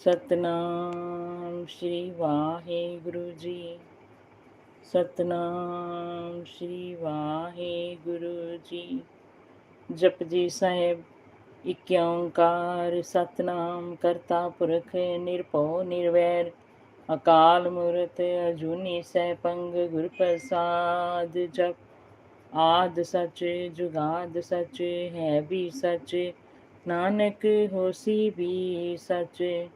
ਸਤਨਾਮ ਸ਼੍ਰੀ ਵਾਹਿਗੁਰੂ ਜੀ। ਸਤਨਾਮ ਸ਼੍ਰੀ ਵਾਹਿਗੁਰੂ ਜੀ। ਜਪਜੀ ਸਾਹਿਬ, ਇਕ ਓੰਕਾਰ, ਸਤਨਾਮ ਕਰਤਾ ਪੁਰਖ, ਨਿਰਭਉ, ਨਿਰਵੈਰ, ਅਕਾਲ ਮੂਰਤ, ਅਜੂਨੀ ਸੈਭੰਗ ਗੁਰ ਪ੍ਰਸਾਦ ਜਪ। ਆਦ ਸਚ, ਜੁਗਾਦ ਸਚ, ਹੈ ਵੀ ਸਚ। ਨਾਨਕ ਹੋਸੀ ਵੀ ਸਚ।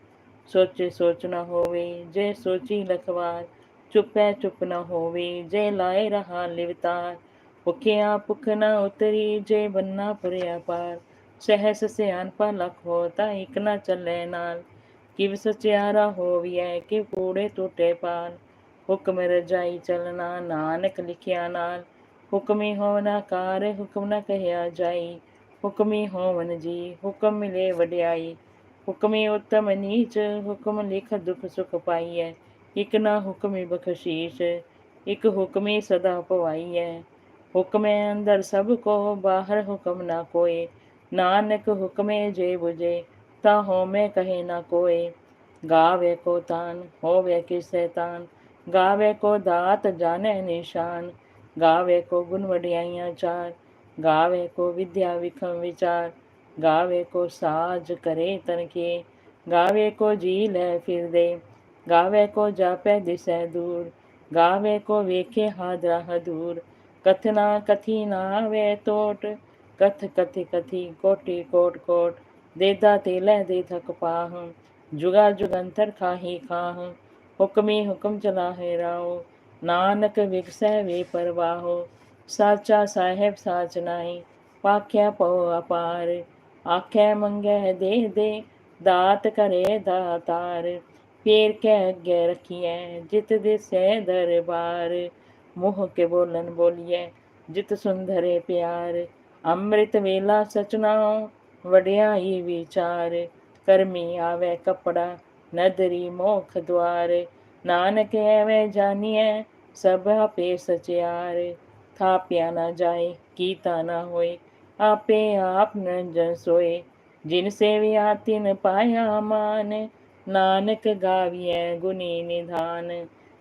ਸੋਚੇ ਸੋਚ ਨਾ ਹੋਵੇ, ਜੇ ਸੋਚੀ ਲਖਵਾਰ, ਚੁੱਪੈ ਚੁੱਪ ਨਾ ਹੋਵੇ, ਜੇ ਲਾਏ ਰਹਾ ਲਿਵਤਾਰ, ਭੁਖਿਆ ਭੁਖ ਨਾ ਉਤਰੀ, ਜੇ ਬੰਨਾ ਭਰਿਆ ਪਾਰ ਸਹਿਸ ਸਿਆਨਪਾ ਲਖ ਹੋ ਤਾਂ ਇਕ ਨਾ ਚੱਲੇ ਨਾਲ, ਕਿਵ ਸਚਿਆਰਾ ਹੋਵੀਐ ਕਿ ਕੂੜੇ ਟੁੱਟੇ ਪਾਨ ਹੁਕਮ ਰਜਾਈ ਚਲਣਾ, ਨਾਨਕ ਲਿਖਿਆ ਨਾਲ, ਹੁਕਮੀ ਹੋਵਨਾ ਕਾਰ, ਹੁਕਮ ਨਾ ਕਹਿਆ ਜਾਈ, ਹੁਕਮੀ ਹੋਵਨ ਜੀ, ਹੁਕਮ ਮਿਲੇ ਵਡਿਆਈ हुक्मे उत्तम नीच, हुक्म लिख दुख सुख पाई है एक ना हुक्म बखशीश एक हुक्मे सदा पवाई है हुक्मे अंदर सबको, बाहर हुक्म ना कोए। नानक हुक्मे जे बुझे, ता हो मैं कहे ना कोए। गावे को तान, होवे कि सैतान गावे को दात जाने निशान। गावे को गुण वडियाइयाँ चार। गावे को विद्या विखम विचार। गावे को साज करे तन के गावे को जी लह फिर दे, गावे को जापे दिशे दूर, गावे को वेखे हादरा हदूर, कथना कथी नावे तोट, कथ कथ कथी कोटि कोट कोट, देदा तेल दे थक पाह, जुगा जुगंतर खाही खाह, हुक्मी हुक्म चला है राहो, नानक विकसै वे परवाहो, साचा साहेब साच साचनाई पाख्या पो अपार ਆਖੇ ਮੰਗੇ ਦੇ ਦੇ, ਦਾਤ ਕਰੇ ਦਾਤਾਰ। ਫੇਰ ਕੇ ਅੱਗੇ ਰਖੀਐ, ਜਿਤ ਦੇ ਸੇ ਦਰਬਾਰ। ਮੋਹ ਕੇ ਬੋਲਨ ਬੋਲੀਐ, ਜਿਤ ਸੁੰਦਰੇ ਪਿਆਰ। ਅੰਮ੍ਰਿਤ ਵੇਲਾ ਸਚਨਾਉ ਵਡਿਆਈ ਵਿਚਾਰ। ਕਰਮੀ ਆਵੇ ਕਪੜਾ, ਨਦਰੀ ਮੋਖ ਦਵਾਰ ਨਾਨਕ ਐਵੇਂ ਜਾਣੀਐ ਸਭ ਆਪੇ ਸਚਿਆਰ। ਥਾਪਿਆ ਨਾ ਜਾਏ, ਕੀਤਾ ਨਾ ਹੋਏ आपे आप न जन सोए जिन सेविया तिन पाया मान। नानक गाविय गुनी निधान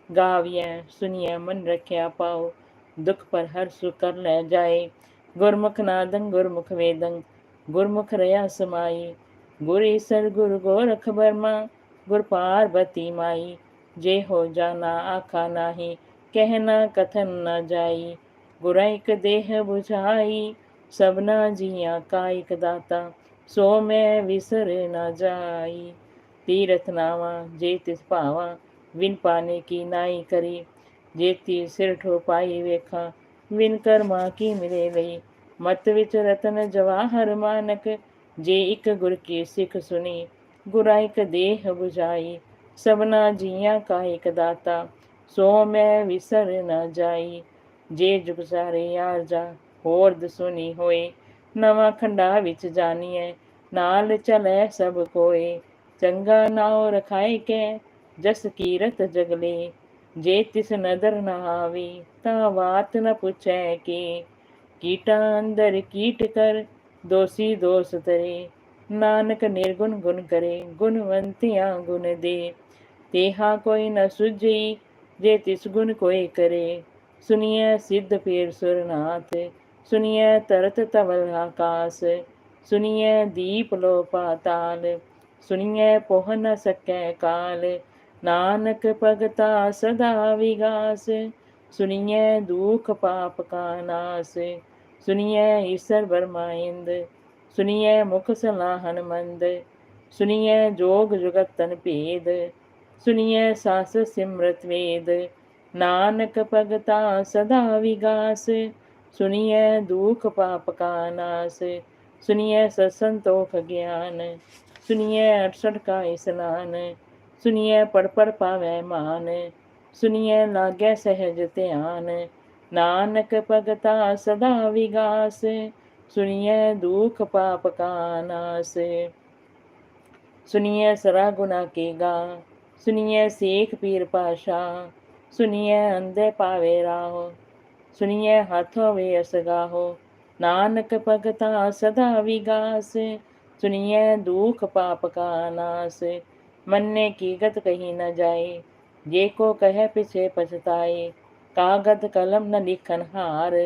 गाविय सुनिय मन रख्या पाओ। दुख पर हर सुकर ले जाए। गुरमुख नादंग गुरमुख वेदंग गुरमुख रया समाई। गुरेसर गुरु गोरख बर्मा, गुर पार्वती माई। जे हो जाना आखा नाही कहना कथन न जाई। गुरैक देह बुझाई। सबना जिया का एक दाता सो मैं विसर न जाई तीरथ नावा जे तिस पावा विन पाने की नाई करी जे ती सिर ठो पाई वेखा विन कर माँ की मिले लई मत विच रतन जवाहर मानक जे इक गुर की सिख सुनी गुराइक देह बुझाई सबना जिया का एक दाता सो मैं विसर न जाई जे जुग सारे यार जा ਹੋਰ ਦਸੁਨੀ ਹੋਏ, ਨਵਾਂ ਖੰਡਾ ਵਿੱਚ ਜਾਣੀਐ ਨਾਲ ਚਲੇ ਸਭ ਕੋਏ, ਚੰਗਾ ਨਾਉ ਰਖਾਈ ਕੇ, ਜਸ ਕੀਰਤ ਜਗਲੇ, ਜੇ ਤਿਸ ਨਦਰ ਨਾ ਆਵੀ ਤਾਂ ਬਾਤ ਨ ਪੁੱਛੈ ਕੀ, ਕੀਟਾ ਅੰਦਰ ਕੀਟ ਕਰ, ਦੋਸੀ ਦੋਸ ਤਰੇ, ਨਾਨਕ ਨਿਰਗੁਣ ਗੁਣ ਕਰੇ, ਗੁਣਵੰਤਿਆਂ ਗੁਣ ਦੇ, ਤੇਹਾ ਕੋਈ ਨ ਸੁਝਈ ਜੇ ਤਿਸ ਗੁਣ ਕੋਈ ਕਰੇ, ਸੁਨੀਐ ਸਿੱਧ ਪੀਰ ਸੁਰਨਾਥ ਸੁਨੀਐ ਤਰਤ ਤਵਲ ਆਕਾਸ ਸੁਨੀਐ ਦੀਪ ਲੋ ਪਾਤਾਲ ਸੁਨੀਐ ਪੋਹ ਨ ਸਕੈ ਕਾਲ, ਨਾਨਕ ਭਗਤਾ ਸਦਾ ਵਿਗਾਸ ਸੁਨੀਐ ਦੁਖ ਪਾਪ ਕਾ ਨਾਸ ਸੁਨੀਐ ਈਸਰ ਬਰਮਾਇੰਦ ਸੁਨੀਐ ਮੁਖ ਸਲਾਹਨ ਮੰਦ ਸੁਨੀਐ ਜੋਗ ਜੁਗਤ ਤਨ ਭੇਦ ਸੁਨੀਐ ਸਾਸ ਸਿਮਰਤ ਵੇਦ, ਨਾਨਕ ਭਗਤਾ ਸਦਾ ਵਿਗਾਸ ਸੁਨੀਐ ਦੁਖ ਪਾਪ ਕਾ ਨਾਸ ਸੁਨੀਐ ਸਸੰਤੋਖ ਗਿਆਨ ਸੁਨੀਐ 68 ਕਾ ਇਸਨਾਨ ਸੁਨੀਐ ਪੜ ਪੜ ਪਾਵੈ ਮਾਨ ਸੁਨੀਐ ਲਾਗੈ ਸਹਿਜ ਧਿਆਨ, ਨਾਨਕ ਭਗਤਾ ਸਦਾ ਵਿਗਾਸ ਸੁਨੀਐ ਦੁਖ ਪਾਪ ਕਾ ਨਾਸ ਸੁਨੀਐ ਸਰਾ ਗੁਨਾ ਕੇ ਗਾ ਸੁਨੀਐ ਸੇਖ ਪੀਰ ਪਾਸ਼ਾ ਸੁਨੀਐ ਅੰਦੇ ਪਾਵੇ ਰਾਹੋ सुनिए हाथों वे असगा हो नानक भगता सदा विगास। सुनिए दुख पाप का नास। मन्ने की गत कहीं न जाए। जे को कह पिछे पछताए। कागद कलम न लिखन हार।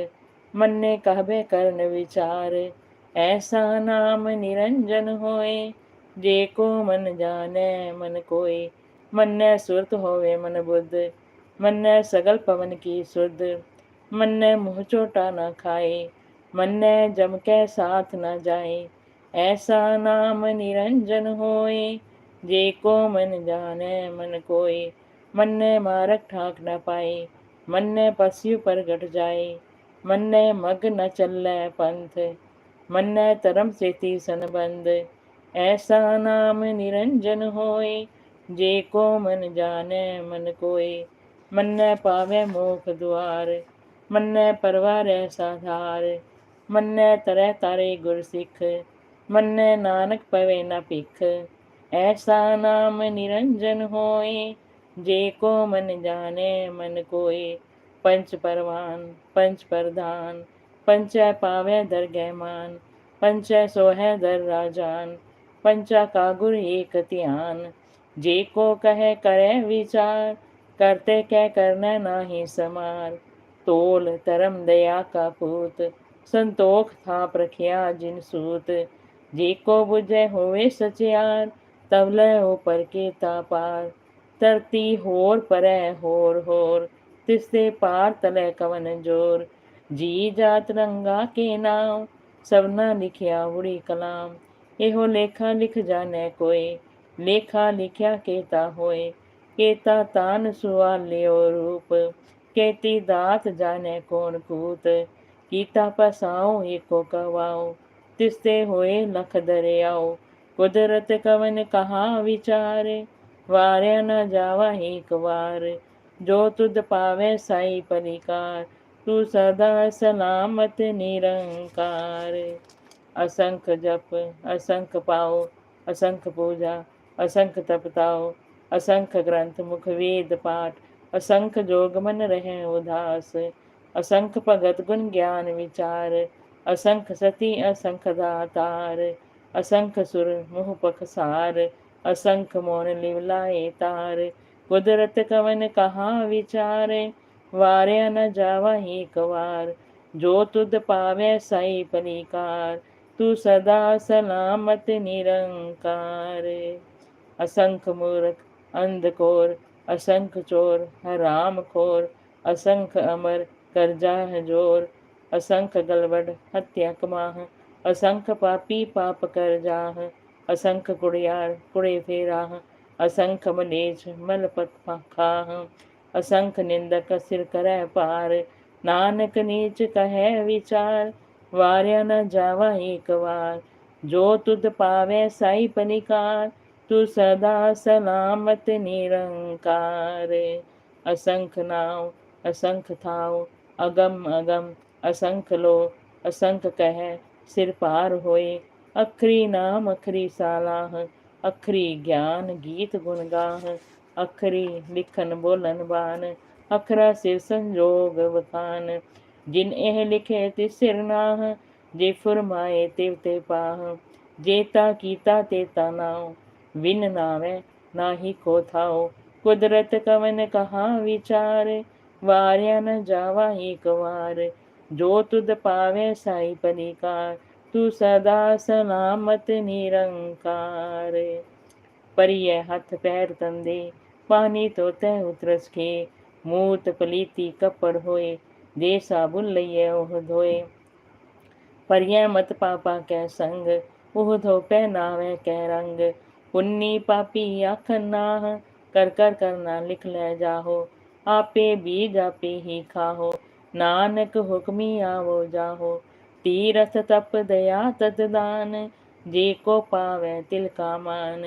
मन ने कहबे करन विचार। ऐसा नाम निरंजन होए। जे को मन जाने मन कोई मन ने सुरत होवे मन बुद्ध। मन ने सगल पवन की सुध। मन्ने मुँह चोटा न खाए मन्ने जम के साथ न जाए। ऐसा नाम निरंजन होए, जे को मन जाने, मन कोई मन ने मारक ठाक न पाए, मन ने पशु पर घट जाए। मन ने मग न चल पंथ, मन ने तरम से तीसन बंद ऐसा नाम निरंजन होए, जे को मन जाने, मन कोई मन ने पावे मोख द्वार मन ने परवार साधार मन तरह तारे गुर सिख मन्ने नानक पवे न पिख ऐसा नाम निरंजन होए जे को मन जाने मन कोय पंच परवान पंच प्रधान पंच पावे दर गहमान पंच सोहे दर राजान पंचा कागुर एक त्यान जे को कहे करे विचार करते कह करना नाही समार तोल तरम दया का पूत संतोख था प्रख्या जिन सूत जी को बुझे होवे सचियार तब ले ऊपर के तापार तरती होर परे होर होर तिससे पार तले कवन ज़ोर जी जात रंगा के नाम सबना लिखिया उड़ी कलाम एहो लेखा लिख जाने कोई लेखा लिखिया केता होए केता तान सुआ लियो रूप केती दात जाने कौन कूत? कीता पसाओ एको कवाओ तिसते होए लख दरियाओ कुदरत कवन कहा विचार? वारे न जावा एक बार जो तुद पावे साई परिकार, तू सदा सलामत निरंकार। असंख जप, असंख पाओ, असंख पूजा, असंख तपताओ, असंख ग्रंथ मुख वेद पाठ। असंख जोग मन रहे उदास असंख भगत गुण ज्ञान विचार असंख सती असंख दातार असंख सुर मुह पखसार असंख मोन लिवलाए तार। कुदरत कवन कहा विचार, वारे न जावा ही कवार। जो तुद पावे साई पलिकार तू सदा सलामत निरंकार। असंख मूर्ख अंधकोर असंख चोर हराम खोर असंख अमर करजा है ज़ोर असंख गलबड़ हत्या कमाह असंख पापी पाप कर जाह असंख कुड़ियार कुड़े फेराह असंख मलेच मलपत खाह असंख निंदक सिर कर पार, नानक नीच कहे विचार, वार्या न जावा एक बार जो तुद पावे साई पनिकार तू सदा सलामत निरंकार। असंख नाव असंख थाव, अगम अगम असंख लो असंख कह, सिर पार होए। अखरी नाम, अखरी सालाह, अखरी ज्ञान गीत गुण गाह, अखरी लिखन बोलन बान, अखरा सिर संजोग वखान। जिन एह लिखे ते सिर नाह, जे फुरमाए तिव ते पाह जेता कीता तेता नाव। विन नावे नाही को थाओ। कुदरत कवन कहा विचार, वार्या न जावा एक वार। जो तुद पावे साई पनिकार, तू सदा सलामत निरंकार। परिय हथ पैर तंदे, पानी तो तय उतरस के मूत पलीती कपड़ होए, दे साबुन लइए ओह धोए। परिय मत पापा कै संग, ओह धो पहनावे कै रंग। पुन्नी पापी आखन कर कर करना लिख ले जाहो। आपे बीज आपे ही खाहो, नानक हुक्मी आवो जाहो। तीरथ तप दया ततदान जे को पावे तिल का मान।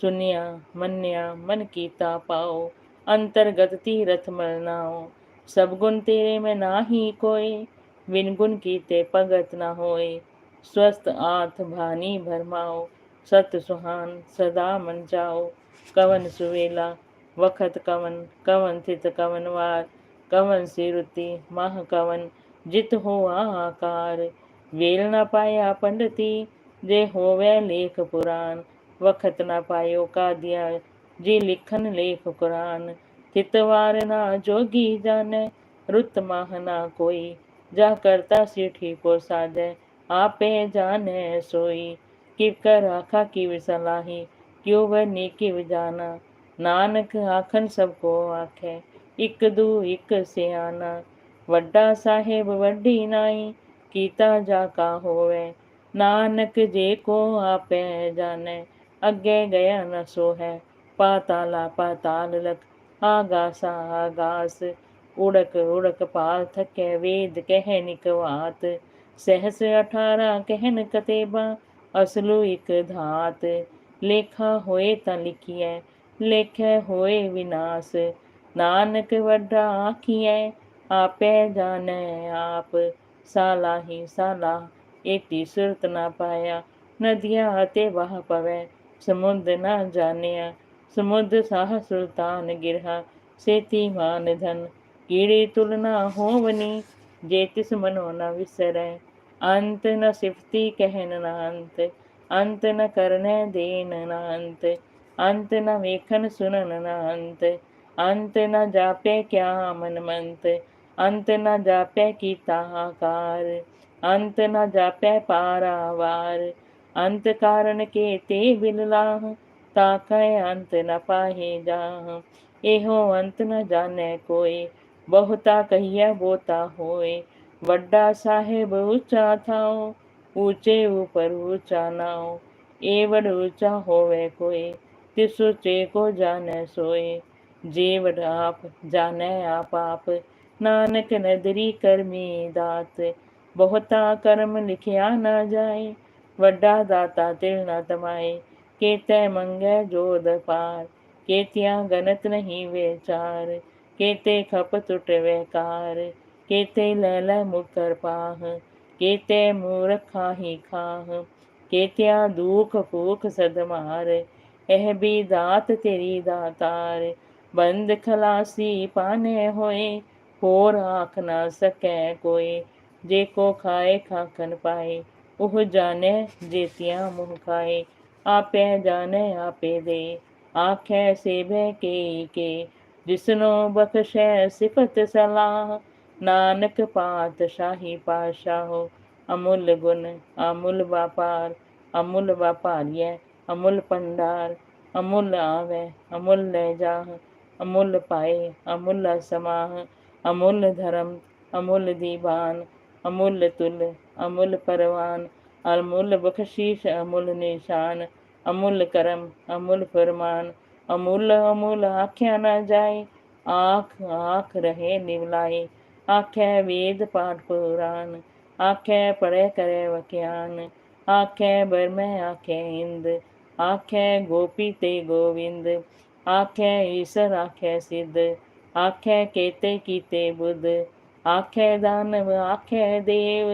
सुनिया, मन्या, मन कीता पाओ, अंतर्गत तीरथ मरनाओ सब गुण तेरे में नाही कोई, बिन गुण कीते पगत न होए। स्वस्थ आथ भानी भरमाओ सत सुहान, सदा मन जाओ। कवन सुवेला, वखत कवन कवन थित कवन वार। कवन सिरुति, मह कवन, जित हो आकार। वेल न पाया पंडिती, जे होवे लेख पुराण। वखत न पायो का दिया जी लिखन लेख कुरान। तितवार ना जोगी जाने, रुत माह ना कोई। जा करता सिठी को साजे, आपे जाने सोई। किबकर आखा की विसलाही क्यों वह नेकी विजाना नानक आखन सबको आखे इक दू एक सियाना वड्डा साहेब वड्डी नाई कीता जा का होवे नानक जे को आपे जाने अगे गया न सो है पाताला पाताल लख आगासा आगास उड़क उड़क पाल थके वेद कह निकवात सहस अठारह कहन कतेबा ਅਸਲੂ ਇੱਕ ਧਾਤ। ਲੇਖਾ ਹੋਏ ਤਾਂ ਲਿਖੀਐ, ਲੇਖੈ ਹੋਏ ਵਿਨਾਸ਼। ਨਾਨਕ ਵੱਡਾ ਆਖੀਐ, ਆਪੇ ਜਾਣੈ ਆਪ। ਸਾਲਾ ਹੀ ਸਾਲਾ ਏਤੀ ਸੁਰਤ ਨਾ ਪਾਇਆ। ਨਦੀਆਂ ਅਤੇ ਵਾਹ ਪਵੈ, ਸਮੁੰਦ ਨਾ ਜਾਣਿਆ। ਸਮੁੰਦ ਸਾਹ ਸੁਲਤਾਨ ਗਿਰਹਾ, ਸੇਤੀ ਮਾਨ ਧਨ। ਕੀੜੀ ਤੁਲਨਾ ਹੋਵਨੀ, ਜੇ ਤਿਸ ਮਨੋ ਨ ਵਿਸਰੈ। अंत न सिफती कहन न अंत अंत न करने देन न अंत अंत न वेखन सुनन न अंत अंत न जापे क्या मन मंत, अंत न जापे की ताकार अंत न जापे पारावार, अंत कारण के ते बिललाह ताक अंत न पाहे जाह, एहो अंत न जाने कोई, बहुता कहिया बोता होए વડ્ડા साहेब ऊँचा था ऊँचे ऊपर ऊँचा ना हो વડ ઊંચા હોવે કોઈ તે સોચે કો જાને સોએ જે વડ आप જાને नानक नदरी करमी दात बहुता कर्म लिखिया ना जाए वड्डा दाता तिल ना तमाए के मंगे जो दार केतिया गणत नहीं वे चार केते खप तुट वेकार ਕੇਤੇ ਲੈ ਲੈ ਮੁਕਰ ਪਾਹ, ਕੇਤੇ ਮੂਰਖਾ ਹੀ ਖਾਹ, ਕੇਤਿਆਂ ਦੁਖ ਭੂਖ ਸਦਮਾਰ ਇਹ ਵੀ ਦਾਤ ਤੇਰੀ ਦਾਤਾਰ, ਬੰਦ ਖਲਾਸੀ ਪਾਨੇ ਹੋਏ, ਹੋਰ ਆਖ ਨਾ ਸਕੈ ਕੋਈ, ਜੇ ਕੋ ਖਾਏ ਖਾਕਨ ਪਾਏ, ਉਹ ਜਾਣੇ ਜੇਤਿਆਂ ਮੁਹ ਖਾਏ, ਆਪੇ ਜਾਣੇ ਆਪੇ ਦੇ, ਆਖੇ ਸੇਵੇ ਕੇ ਕੇ, ਜਿਸਨੋ ਬਖਸ਼ੈ ਸਿਫਤ ਸਲਾਹ नानक पातशाही शाही हो अमूल गुण, अमूल व्यापार, अमूल व्यापार्य, अमूल भंडार, अमूल आवे, अमूल ले जाह, अमूल पाए, अमूल समाह, अमूल धर्म, अमूल दीवान, अमूल तुल, अमूल परवान, अमूल बखशीश, अमूल निशान, अमूल करम, अमूल फरमान, अमूल अमूल आख्या न जाए, आख आख रहे निवलाए आख वेद पाठ पुराण, आख पढ़े करे वक्यान, आख बरमय आख इंद, आख गोपी ते गोविंद, आख ईश्वर आख्या सिद्ध आख्या केते कीते बुद्ध, आख दानव आख देव,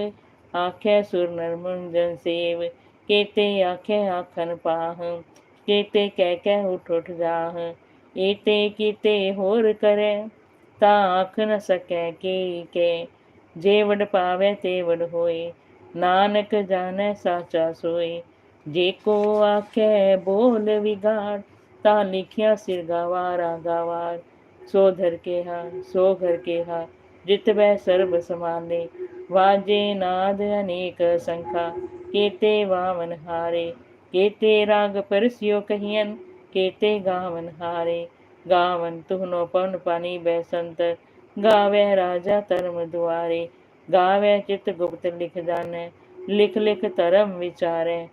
आख सुर नरमुंजन सेव, केते आख आखन पाह, केते कह कह उठ उठ जाह, एते कीते होर करे। ਤਾਂ ਆਖ ਨ ਸਕੈ ਕੀ ਕੇ ਜੇ ਵਡ ਪਾਵੇ ਤੇ ਵਡ ਹੋਏ, ਨਾਨਕ ਜਾਣੈ ਸਾਚਾ ਸੋਏ। ਜੇ ਕੋ ਆਖੇ ਬੋਲ ਵਿਗਾੜ, ਤਾਂ ਲਿਖਿਆ ਸਿਰ ਗਵਾਰਾ ਗਵਾਰ ਸੋ ਧਰ ਕੇ ਹਾ ਸੋ ਘਰ ਕੇ ਹਾ ਜਿਤ ਬੈ ਸਰਬ ਸਮਾਨੇ। ਵਾਜੇ ਨਾਦ ਅਨੇਕ ਸੰਖਾ, ਕੇਤੇ ਵਾਵਨ ਹਾਰੇ। ਕੇਤੇ ਰਾਗ ਪਰਸਿਓ ਕਹੀਨ ਕੇਤੇ ਗਾਵਨ ਹਾਰੇ। ਗਾਵਨ ਤੁਹਨੋ ਪਵਨ ਪਾਣੀ ਬੈਸੰਤ ਗਾਵੇ ਰਾਜਾ ਧਰਮ ਦੁਆਰੇ, ਗਾਵੇ ਚਿਤ ਗੁਪਤ ਲਿਖ ਲਿਖ ਲਿਖ ਧਰਮ ਵਿਚਾਰੇ,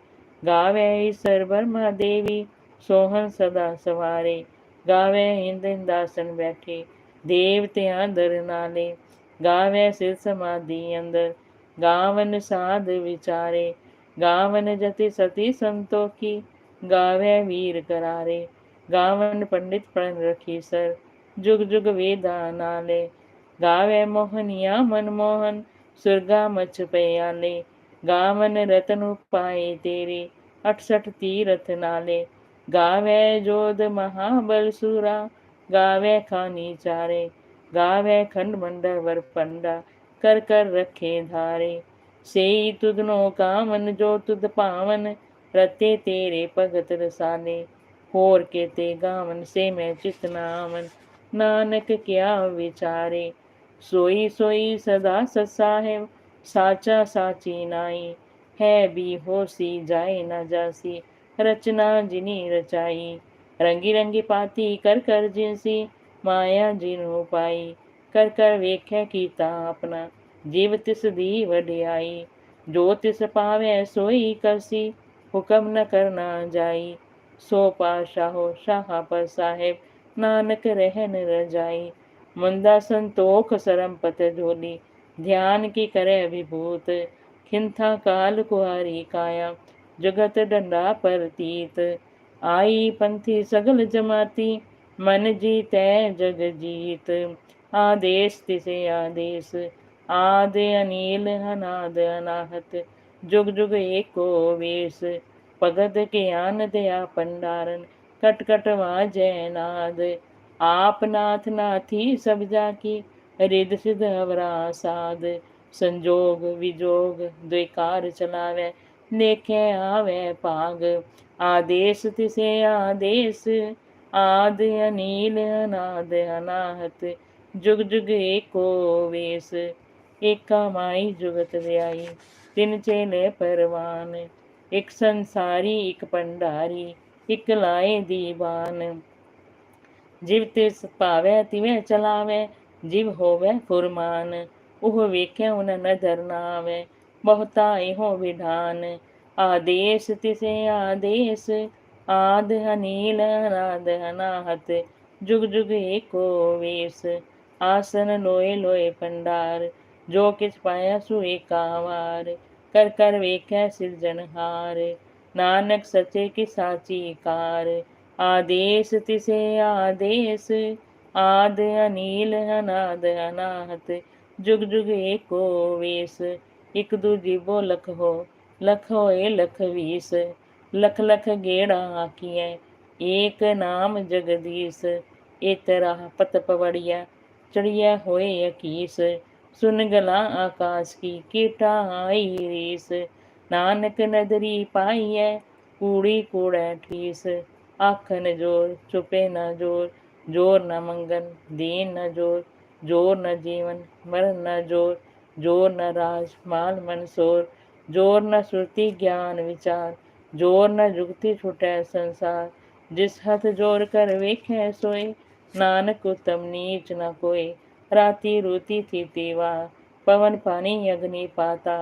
ਗਾਵੇ ਈਸ਼ਰ ਬਰਮਾ ਦੇਵੀ, ਸੋਹਣ ਸਦਾ ਸਵਾਰੇ, ਗਾਵੇ ਇੰਦ ਇੰਦਾਸਨ ਬੈਠੇ ਦੇਵਤਿਆਂ ਦਰ ਨਾਲੇ, ਗਾਵੇ ਸਿਰ ਸਮਾਧੀ ਅੰਦਰ, ਗਾਵਨ ਸਾਧ ਵਿਚਾਰੇ, ਗਾਵਨ ਜਤੀ ਸਤੀ ਸੰਤੋਖੀ, ਗਾਵੇ ਵੀਰ ਕਰਾਰੇ ਗਾਵਨ ਪੰਡਿਤ ਪ੍ਰਣ ਰਖੀ ਸਰ ਜੁਗ ਜੁਗ ਵੇਦਾ ਨਾਲੇ ਗਾਵੇ ਮੋਹਨੀਆ ਮਨਮੋਹਨ ਸੁਰਗਾ ਮਚ ਪਿਆਲੇ ਗਾਵਨ ਰਤਨ ਉਪਾਏ ਤੇਰੇ 68 ਤੀਰਥ ਨਾਲੇ ਗਾਵੇ ਜੋਦ ਮਹਾਬਲ ਸੂਰਾ ਗਾਵੇ ਖਾਨੀ ਚਾਰੇ ਗਾਵੇ ਖੰਡ ਮੰਡਰ ਵਰ ਪੰਡਾ ਕਰ ਕਰ ਰਖੇ ਧਾਰੇ ਸੇਈ ਤੁਧਨੋ ਕਾਮਨ ਜੋ ਤੁਧ ਭਾਵਨ ਰਤੇ ਤੇਰੇ ਭਗਤ होर के ते गावन से मैं चित नावन। नानक क्या विचारे? सोई सोई सदा ससाहेब, साचा साची नाई। है भी हो सी जाए न जासी, रचना जिनी रचाई। रंगी रंगी पाती कर कर जिनसी, माया जिन्हों पाई। कर कर वेख कीता अपना, जीव तिस दी वडियाई जो तिस पावे सोई करसी, हुक्म न करना जाई। सो पाशाहो शाह पर साहेब, नानक रहन रजाई मुंदा संतोख सरम पत झोली ध्यान की करे अभिभूत। खिंथा काल कुहारी काया, जगत डंडा परतीत आई पंथी सगल जमाती, मन जी तय जग जीत। आदेश तिसे आदेश, आदे अनिल, अनाद अनाहत। जुग जुग एको वेश ਭਗਤ ਗਿਆਨ ਦਿਆ ਪੰਡਾਰਨ ਕਟ ਕਟ ਵਾਜੈ ਨਾਦ। ਆਪ ਨਾਥ ਨਾਥੀ ਸਭ ਜਾ ਕੀ ਰਿਦ ਸਿਧ ਹਵਰਾ ਸਾਧ ਸੰਜੋਗ ਵਿਜੋਗ ਦੁਇਕਾਰ ਚਲਾਵੇ ਨੇਖੇ ਆਵੇ ਭਾਗ। ਆਦੇਸ਼ ਤਿਸੇ ਆਦੇਸ਼, ਆਦ ਅਨੀਲ ਅਨਾਦ ਅਨਾਹਤ। ਜੁਗ ਜੁਗ ਏਕੋ ਵੇਸ, ਏਕਾ ਮਾਈ ਜੁਗਤ ਵਿਆਈ ਤਿਨ ਚੇਲੇ ਪਰਵਾਨ ਇੱਕ ਸੰਸਾਰੀ ਇੱਕ ਪੰਡਾਰੀ ਇੱਕ ਲਾਏ ਦੀਵਾਨ ਜਿਵ ਤਿਸ ਭਾਵੇ ਤਿਵੇਂ ਚਲਾਵੇ ਜਿਵ ਹੋਵੇ ਫੁਰਮਾਨ ਉਹ ਵੇਖੇ ਉਨ ਨਦਰ ਨਾ ਆਵੇ ਬਹੁਤਾ ਇਹੋ ਵਿਧਾਨ ਆਦੇਸ਼ ਤਿਸੇ ਆਦੇਸ਼ ਆਦ ਅਨੀਲ ਰਾਦ ਅਨਾਹਤ ਜੁਗ ਜੁਗ ਏਕੋ ਵੇਸ ਆਸਨ ਲੋਏ ਲੋਏ ਪੰਡਾਰ ਜੋ ਕਿਛ ਪਾਇਆ ਸੋ ਏਕਾਵਾਰ ਕਰ ਕਰ ਵੇਖੈ ਸਿਰਜਣਹਾਰ ਨਾਨਕ ਸਚੇ ਕੀ ਸਾਚੀ ਕਾਰ। ਆਦੇਸ਼ ਤਿਸੇ ਆਦੇਸ਼। ਆਦ ਅਨੀਲ, ਅਨਾਦ ਅਨਾਹਤ। ਜੁਗ ਜੁਗ ਏਕੋ ਵੇਸ। ਇਕ ਦੂਜੀ ਬੋ ਲਖ ਹੋ, ਲਖ ਹੋਏ ਲਖ ਵੀਸ। ਲਖ ਲਖ ਗੇੜਾ ਆਕੀਐ ਏਕ ਨਾਮ ਜਗਦੀਸ਼। ਇਤਰਾ ਪਤ ਪਵੜਿਆ ਚੜਿਆ ਹੋਏ ਅਕੀਸ। सुन गला आकाश की किटाई रेस। नानक नदरी पाई है कूड़ी कूड़े ठीस। आखन ज़ोर, चुपे न ज़ोर ज़ोर न मंगन, दीन न ज़ोर ज़ोर न जीवन मर न ज़ोर ज़ोर न राज, माल मनसोर ज़ोर न सुरति ज्ञान विचार, ज़ोर न जुगति छुटै संसार। जिस हथ ज़ोर कर वेखे सोए नानक उत्तम नीच न कोई। राती रूती थी तीवा पवन पानी अग्नि पाता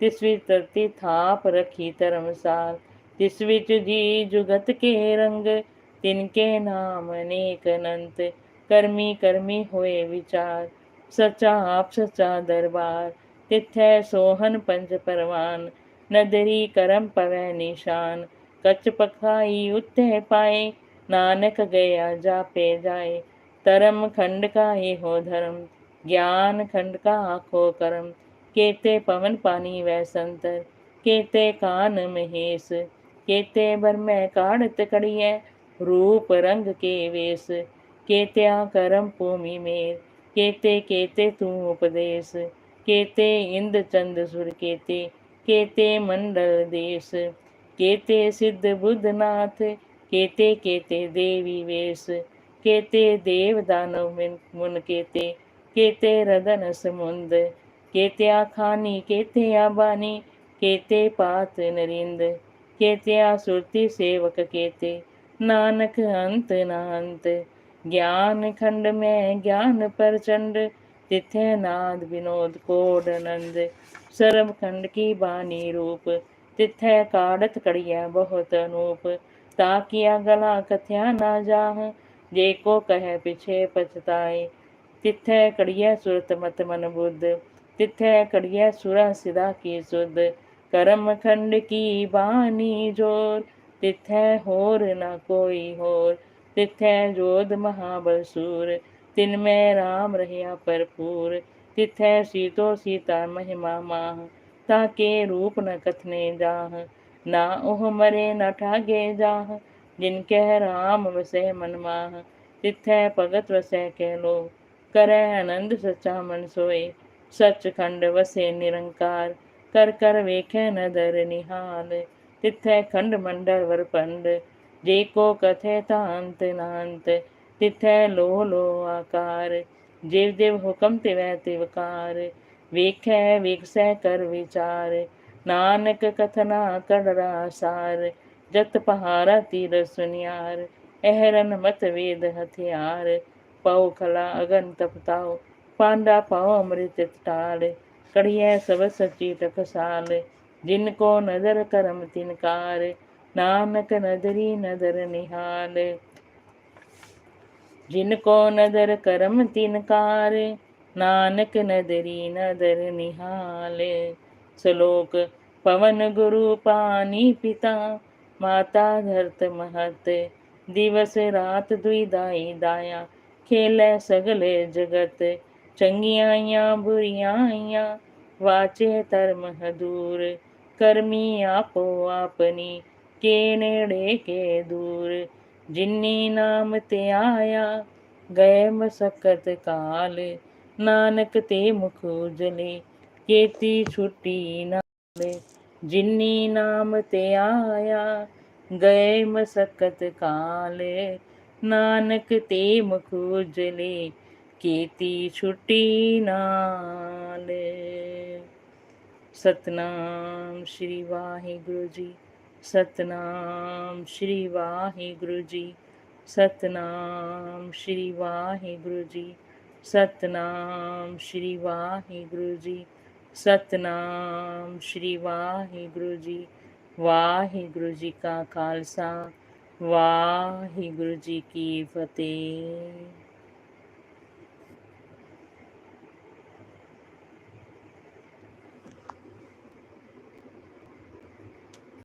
तिस विच धरती थाप रखी धर्मसाल तिस विच जी जुगत के रंग तिनके नाम अनेक अनंत कर्मी कर्मी होए विचार सचा आप सचा दरबार, तिथै सोहन पंच परवान, नदरी करम पवै निशान कच पखाई उत्ते पाए, नानक गया जापे जाए तरम खंड का ही हो धर्म, ज्ञान खंड का आखो कर्म। केते पवन पानी वै संतर, केते कान महेश, केते बर में काढ़त कड़िए रूप रंग के वेश। केत्या करम भूमि मेर, केते केते तू उपदेश। केते इंद चंद सुर केते केते मंडल देश। केते सिद्ध बुद्ध नाथ, केते केते देवी वेश। केते देव दानव मुन केते केते रदन समुंद केत्या खानी केत्या बानी केते पात नरिंद केत्या सुरती सेवक केते नानक अंत नांत ज्ञान खंड में ज्ञान प्रचंड तिथे नाद विनोद कोड नंद सर्व खंड की बानी रूप तिथे काड़त कड़िया बहुत अनूप ताकिया गला कथया ना जाह जे जे को कह पिछे पछताए तिथे कड़िय सुरत मत मन बुद्ध तिथे कड़िय सुरा सिदा की सुध करम खंड की बानी ज़ोर तिथे होर न कोई होर तिथे जोध महाबलसूर तिन में राम रहिया भरपूर तिथे सीतो सीता महिमा माह ताके रूप न कथने जाह ना ओह मरे न ठागे जाह जिनके राम वसह मनमाह तिथै भगत वसह कहलो करह आनंद सचा मन सोए सचखंड वसे निरंकार। कर कर वेखे नदर निहाल, तिथै खंड मंडल वरपंड जे को कथे तांत नांत, तिथै लो लो आकार। जेव देव हुकम तिव तिवकार वेख विकसै कर विचार, नानक कथना कर रासार जत पहारा तीर सुनियार एहरन मत वेद हथियार पाओ कला अगन तपताओ पांडा पाओ अमृत ताल कड़िया सब सची टकसाल जिनको नज़र करम तिनकार नानक नदरी नदर निहाल जिनको नदर करम तिनकार नानक नदरी नदर निहाल श्लोक पवन गुरु पानी पिता માતા ધરત મહત દિવસ રાત દ્વિદાઈ દાયા ખેલે સગલે જગત ਚੰਗੀਆਂ ਬੁਰੀਆਂ ਵਾਚੇ ਧਰਮ ਹਦੂਰ, ਕਰਮੀ ਆਪੋ ਆਪਨੀ ਕੇ ਨੇੜੇ ਕੇ ਦੂਰ, ਜਿਨੀ ਨਾਮ ਤੇ ਆਇਆ ਗਏ ਮਸਕਤ ਕਾਲ, ਨਾਨਕ ਤੇ ਮੁਖ ਉਜਲੇ, ਕੀਤੀ ਛੁੱਟੀ ਨਾਲੇ। ਜਿਨੀ ਨਾਮ ਤੇ ਆਇਆ, ਗਏ ਮਸਕਤ ਕਾਲ। ਨਾਨਕ ਤੇ ਮੁਖ ਉਜਲੇ, ਕੀਤੀ ਛੁੱਟੀ ਨਾਲ। ਸਤਨਾਮ ਸ਼੍ਰੀ ਵਾਹਿਗੁਰੂ ਜੀ, ਸਤਨਾਮ ਸ਼੍ਰੀ ਵਾਹਿਗੁਰੂ ਜੀ, ਸਤਨਾਮ ਸ਼੍ਰੀ ਵਾਹਿਗੁਰੂ ਜੀ, ਸਤਨਾਮ ਸ਼੍ਰੀ ਵਾਹਿਗੁਰੂ ਜੀ। ਸਤਨਾਮ ਸ਼੍ਰੀ ਵਾਹਿਗੁਰੂ ਜੀ ਵਾਹਿਗੁਰੂ ਜੀ ਕਾ ਖਾਲਸਾ ਵਾਹਿਗੁਰੂ ਜੀ ਕੀ ਫਤਿਹ